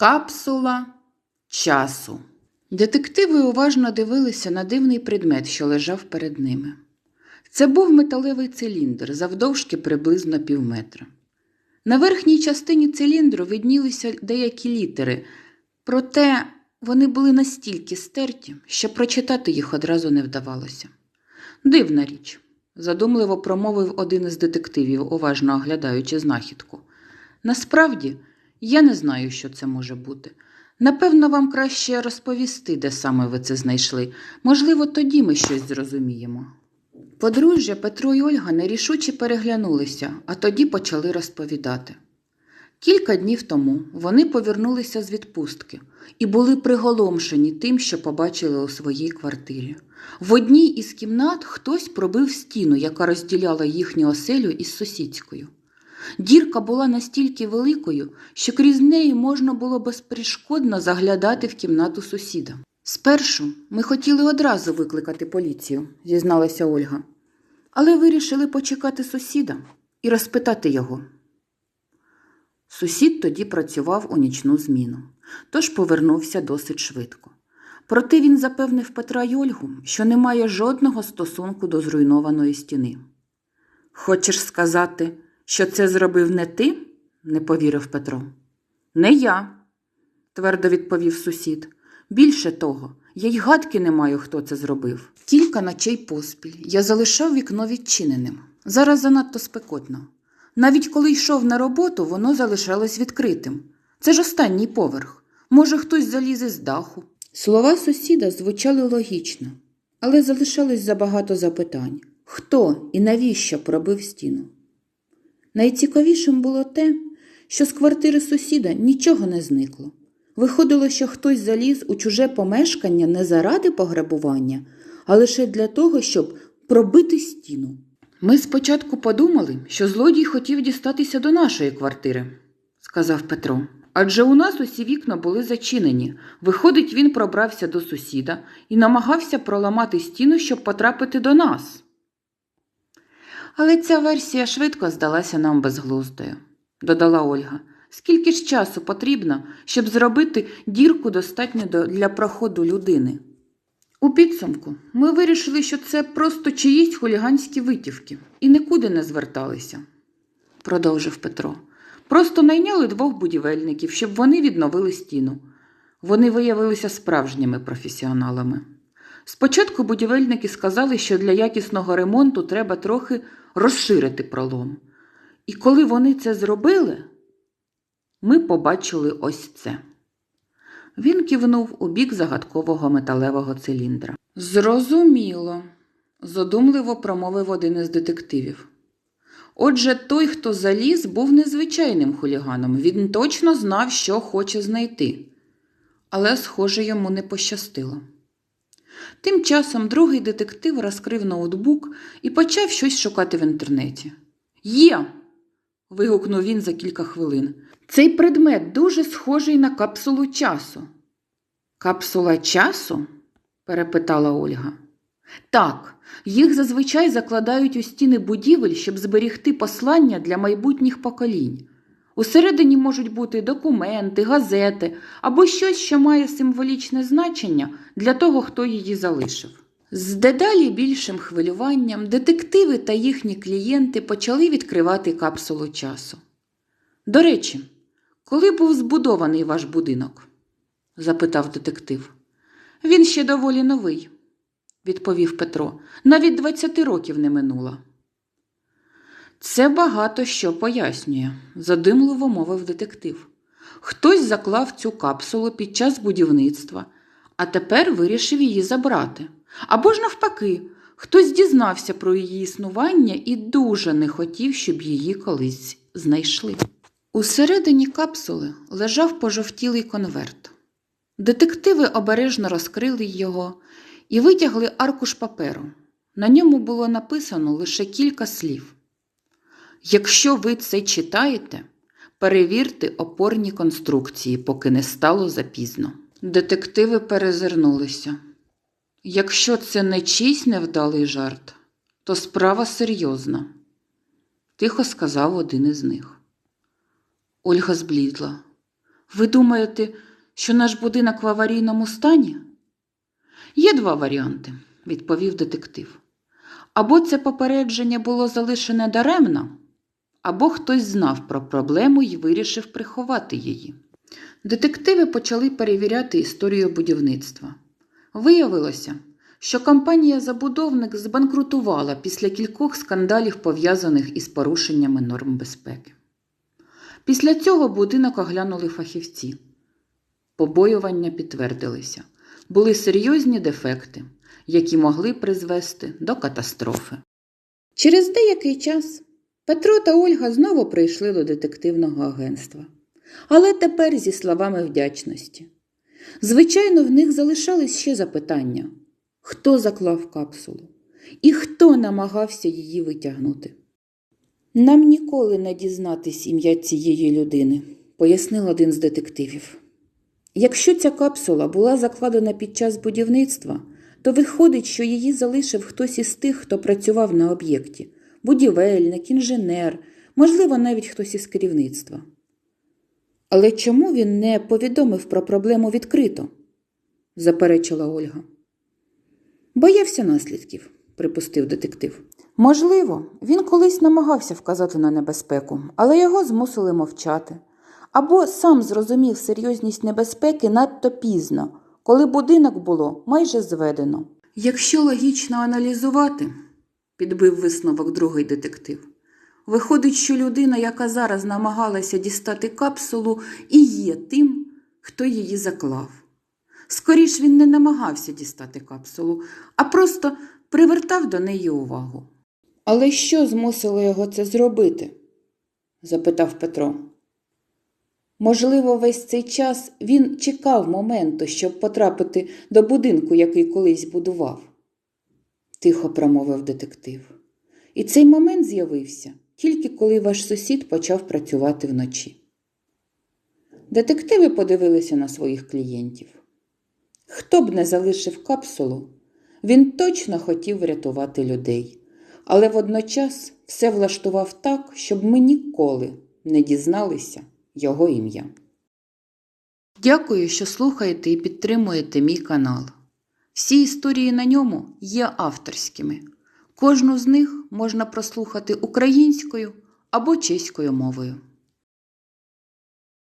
Капсула часу. Детективи уважно дивилися на дивний предмет, що лежав перед ними. Це був металевий циліндр, завдовжки приблизно півметра. На верхній частині циліндру виднілися деякі літери, проте вони були настільки стерті, що прочитати їх одразу не вдавалося. Дивна річ, задумливо промовив один із детективів, уважно оглядаючи знахідку. Насправді, я не знаю, що це може бути. Напевно, вам краще розповісти, де саме ви це знайшли. Можливо, тоді ми щось зрозуміємо. Подружжя Петро й Ольга нерішуче переглянулися, а тоді почали розповідати. Кілька днів тому вони повернулися з відпустки і були приголомшені тим, що побачили у своїй квартирі. В одній із кімнат хтось пробив стіну, яка розділяла їхню оселю із сусідською. Дірка була настільки великою, що крізь неї можна було безперешкодно заглядати в кімнату сусіда. Спершу ми хотіли одразу викликати поліцію, зізналася Ольга, але вирішили почекати сусіда і розпитати його. Сусід тоді працював у нічну зміну, тож повернувся досить швидко. Проте він запевнив Петра й Ольгу, що не має жодного стосунку до зруйнованої стіни. Хочеш сказати, що це зробив не ти? не повірив Петро. Не я, твердо відповів сусід. Більше того, я й гадки не маю, хто це зробив. Кілька ночей поспіль я залишав вікно відчиненим. Зараз занадто спекотно. Навіть коли йшов на роботу, воно залишалось відкритим. Це ж останній поверх. Може, хтось залізе з даху. Слова сусіда звучали логічно, але залишалось забагато запитань хто і навіщо пробив стіну. Найцікавішим було те, що з квартири сусіда нічого не зникло. Виходило, що хтось заліз у чуже помешкання не заради пограбування, а лише для того, щоб пробити стіну. Ми спочатку подумали, що злодій хотів дістатися до нашої квартири, сказав Петро. Адже у нас усі вікна були зачинені. Виходить, він пробрався до сусіда і намагався проламати стіну, щоб потрапити до нас. Але ця версія швидко здалася нам безглуздою, додала Ольга. Скільки ж часу потрібно, щоб зробити дірку достатньо для проходу людини? У підсумку ми вирішили, що це просто чиїсь хуліганські витівки і нікуди не зверталися, продовжив Петро. Просто найняли двох будівельників, щоб вони відновили стіну. Вони виявилися справжніми професіоналами. Спочатку будівельники сказали, що для якісного ремонту треба трохи розширити пролом. І коли вони це зробили, ми побачили ось це. Він кивнув у бік загадкового металевого циліндра. Зрозуміло, задумливо промовив один із детективів. Отже, той, хто заліз, був незвичайним хуліганом. Він точно знав, що хоче знайти. Але, схоже, йому не пощастило. Тим часом другий детектив розкрив ноутбук і почав щось шукати в інтернеті. Є. вигукнув він за кілька хвилин. Цей предмет дуже схожий на капсулу часу. Капсула часу? перепитала Ольга. Так, їх зазвичай закладають у стіни будівель, щоб зберігти послання для майбутніх поколінь. Усередині можуть бути документи, газети або щось, що має символічне значення для того, хто її залишив. З дедалі більшим хвилюванням детективи та їхні клієнти почали відкривати капсулу часу. До речі, коли був збудований ваш будинок? запитав детектив. Він ще доволі новий, відповів Петро. Навіть 20 років не минуло. Це багато що пояснює, задимливо мовив детектив. Хтось заклав цю капсулу під час будівництва, а тепер вирішив її забрати. Або ж навпаки, хтось дізнався про її існування і дуже не хотів, щоб її колись знайшли. Усередині капсули лежав пожовтілий конверт. Детективи обережно розкрили його і витягли аркуш паперу. На ньому було написано лише кілька слів. Якщо ви це читаєте, перевірте опорні конструкції, поки не стало запізно. Детективи перезирнулися. Якщо це не чийсь невдалий жарт, то справа серйозна, тихо сказав один із них. Ольга зблідла. Ви думаєте, що наш будинок в аварійному стані? Є два варіанти, відповів детектив. Або це попередження було залишене даремно, або хтось знав про проблему і вирішив приховати її. Детективи почали перевіряти історію будівництва. Виявилося, що компанія-забудовник збанкрутувала після кількох скандалів, пов'язаних із порушеннями норм безпеки. Після цього будинок оглянули фахівці. Побоювання підтвердилися. Були серйозні дефекти, які могли призвести до катастрофи. Через деякий час Петро та Ольга знову прийшли до детективного агентства, але тепер зі словами вдячності. Звичайно, в них залишались ще запитання хто заклав капсулу і хто намагався її витягнути. Нам ніколи не дізнатись ім'я цієї людини, пояснив один з детективів. Якщо ця капсула була закладена під час будівництва, то виходить, що її залишив хтось із тих, хто працював на об'єкті будівельник, інженер, можливо, навіть хтось із керівництва. Але чому він не повідомив про проблему відкрито? заперечила Ольга. Боявся наслідків, припустив детектив. Можливо, він колись намагався вказати на небезпеку, але його змусили мовчати. Або сам зрозумів серйозність небезпеки надто пізно, коли будинок було майже зведено. Якщо логічно аналізувати, підбив висновок другий детектив, виходить, що людина, яка зараз намагалася дістати капсулу, і є тим, хто її заклав. Скоріш він не намагався дістати капсулу, а просто привертав до неї увагу. Але що змусило його це зробити? запитав Петро. Можливо, весь цей час він чекав моменту, щоб потрапити до будинку, який колись будував, тихо промовив детектив. І цей момент з'явився тільки коли ваш сусід почав працювати вночі. Детективи подивилися на своїх клієнтів. Хто б не залишив капсулу, він точно хотів врятувати людей, але водночас все влаштував так, щоб ми ніколи не дізналися його ім'я. Дякую, що слухаєте і підтримуєте мій канал. Всі історії на ньому є авторськими. Кожну з них можна прослухати українською або чеською мовою.